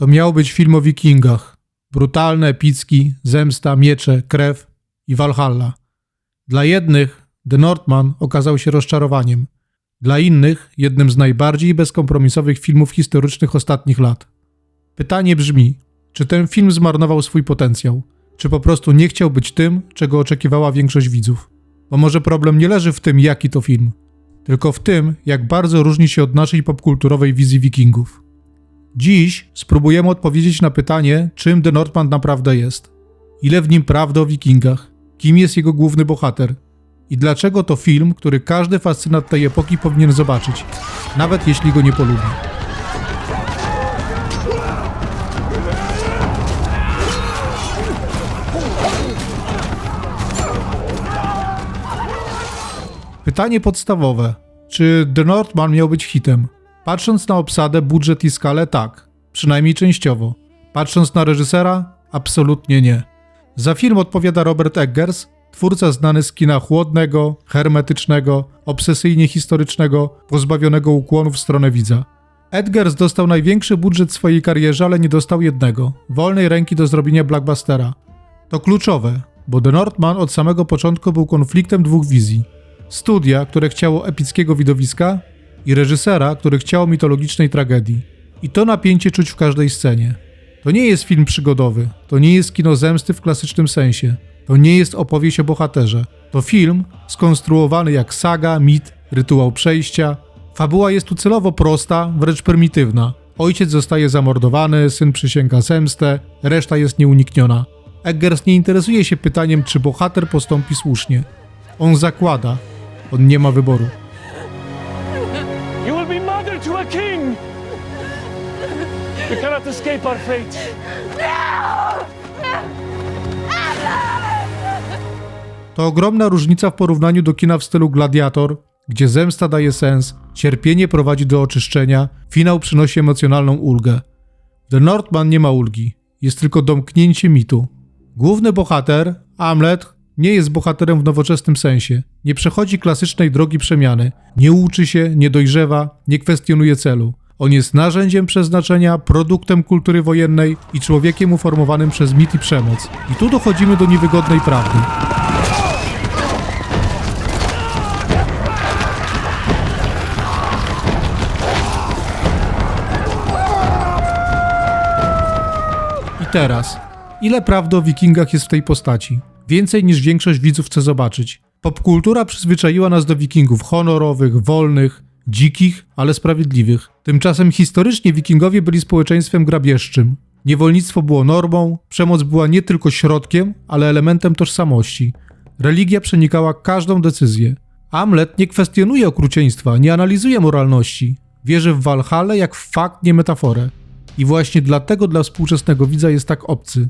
To miał być film o wikingach. Brutalny, epicki, zemsta, miecze, krew i Valhalla. Dla jednych The Northman okazał się rozczarowaniem. Dla innych jednym z najbardziej bezkompromisowych filmów historycznych ostatnich lat. Pytanie brzmi, czy ten film zmarnował swój potencjał? Czy po prostu nie chciał być tym, czego oczekiwała większość widzów? Bo może problem nie leży w tym, jaki to film, tylko w tym, jak bardzo różni się od naszej popkulturowej wizji wikingów. Dziś spróbujemy odpowiedzieć na pytanie, czym The Northman naprawdę jest. Ile w nim prawdy o wikingach? Kim jest jego główny bohater? I dlaczego to film, który każdy fascynat tej epoki powinien zobaczyć, nawet jeśli go nie polubi? Pytanie podstawowe. Czy The Northman miał być hitem? Patrząc na obsadę, budżet i skalę, tak. Przynajmniej częściowo. Patrząc na reżysera, absolutnie nie. Za film odpowiada Robert Eggers, twórca znany z kina chłodnego, hermetycznego, obsesyjnie historycznego, pozbawionego ukłonu w stronę widza. Edgers dostał największy budżet swojej karierze, ale nie dostał jednego wolnej ręki do zrobienia blockbustera. To kluczowe, bo The Northman od samego początku był konfliktem dwóch wizji. Studia, które chciało epickiego widowiska i reżysera, który chciał mitologicznej tragedii. I to napięcie czuć w każdej scenie. To nie jest film przygodowy, to nie jest kino zemsty w klasycznym sensie. To nie jest opowieść o bohaterze. To film skonstruowany jak saga, mit, rytuał przejścia. Fabuła jest tu celowo prosta, wręcz prymitywna. Ojciec zostaje zamordowany, syn przysięga zemstę, reszta jest nieunikniona. Eggers nie interesuje się pytaniem, czy bohater postąpi słusznie. On zakłada, on nie ma wyboru. You will be mother to a king! Cannot escape our fate. To ogromna różnica w porównaniu do kina w stylu Gladiator, gdzie zemsta daje sens, cierpienie prowadzi do oczyszczenia, finał przynosi emocjonalną ulgę. The Northman nie ma ulgi, jest tylko domknięcie mitu. Główny bohater, Hamlet, nie jest bohaterem w nowoczesnym sensie. Nie przechodzi klasycznej drogi przemiany, nie uczy się, nie dojrzewa, nie kwestionuje celu. On jest narzędziem przeznaczenia, produktem kultury wojennej i człowiekiem uformowanym przez mit i przemoc. I tu dochodzimy do niewygodnej prawdy. I teraz, ile prawdy o wikingach jest w tej postaci? Więcej niż większość widzów chce zobaczyć. Popkultura przyzwyczaiła nas do wikingów honorowych, wolnych, dzikich, ale sprawiedliwych. Tymczasem historycznie wikingowie byli społeczeństwem grabieżczym. Niewolnictwo było normą, przemoc była nie tylko środkiem, ale elementem tożsamości. Religia przenikała każdą decyzję. Amlet nie kwestionuje okrucieństwa, nie analizuje moralności. Wierzy w Walhallę jak w fakt, nie metaforę. I właśnie dlatego dla współczesnego widza jest tak obcy.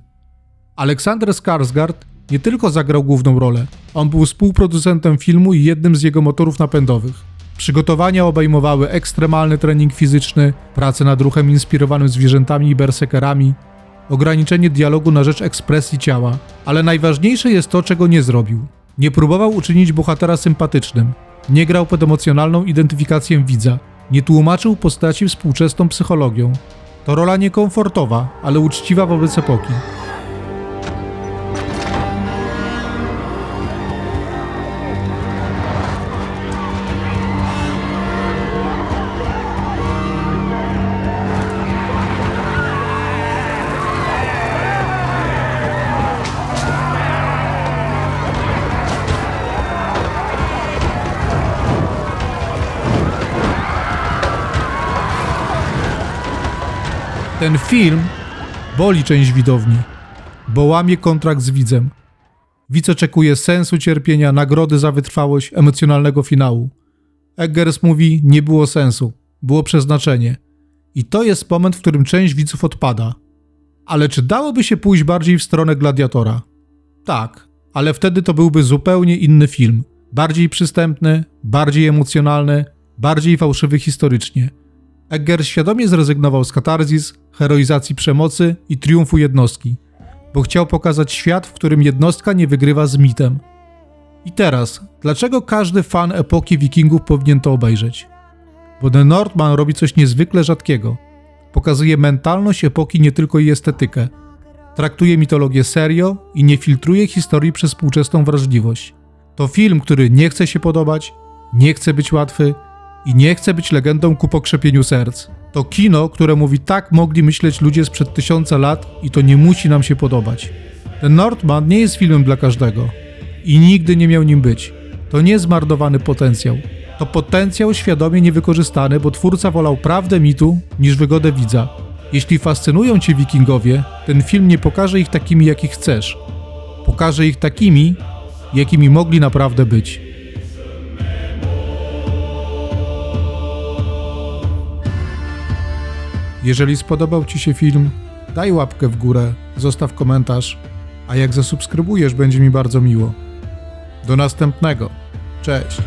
Aleksander Skarsgård nie tylko zagrał główną rolę, on był współproducentem filmu i jednym z jego motorów napędowych. Przygotowania obejmowały ekstremalny trening fizyczny, pracę nad ruchem inspirowanym zwierzętami i berserkerami, ograniczenie dialogu na rzecz ekspresji ciała, ale najważniejsze jest to, czego nie zrobił. Nie próbował uczynić bohatera sympatycznym, nie grał pod emocjonalną identyfikację widza, nie tłumaczył postaci współczesną psychologią. To rola niekomfortowa, ale uczciwa wobec epoki. Ten film boli część widowni, bo łamie kontrakt z widzem. Widz oczekuje sensu cierpienia, nagrody za wytrwałość, emocjonalnego finału. Eggers mówi, nie było sensu, było przeznaczenie. I to jest moment, w którym część widzów odpada. Ale czy dałoby się pójść bardziej w stronę gladiatora? Tak, ale wtedy to byłby zupełnie inny film. Bardziej przystępny, bardziej emocjonalny, bardziej fałszywy historycznie. Egger świadomie zrezygnował z katarzis, heroizacji przemocy i triumfu jednostki, bo chciał pokazać świat, w którym jednostka nie wygrywa z mitem. I teraz, dlaczego każdy fan epoki wikingów powinien to obejrzeć? Bo The Northman robi coś niezwykle rzadkiego. Pokazuje mentalność epoki, nie tylko jej estetykę. Traktuje mitologię serio i nie filtruje historii przez współczesną wrażliwość. To film, który nie chce się podobać, nie chce być łatwy i nie chce być legendą ku pokrzepieniu serc. To kino, które mówi tak mogli myśleć ludzie sprzed tysiąca lat i to nie musi nam się podobać. Ten Nordman nie jest filmem dla każdego i nigdy nie miał nim być. To nie zmarnowany potencjał. To potencjał świadomie niewykorzystany, bo twórca wolał prawdę mitu niż wygodę widza. Jeśli fascynują cię wikingowie, ten film nie pokaże ich takimi, jakich chcesz. Pokaże ich takimi, jakimi mogli naprawdę być. Jeżeli spodobał Ci się film, daj łapkę w górę, zostaw komentarz, a jak zasubskrybujesz, będzie mi bardzo miło. Do następnego. Cześć.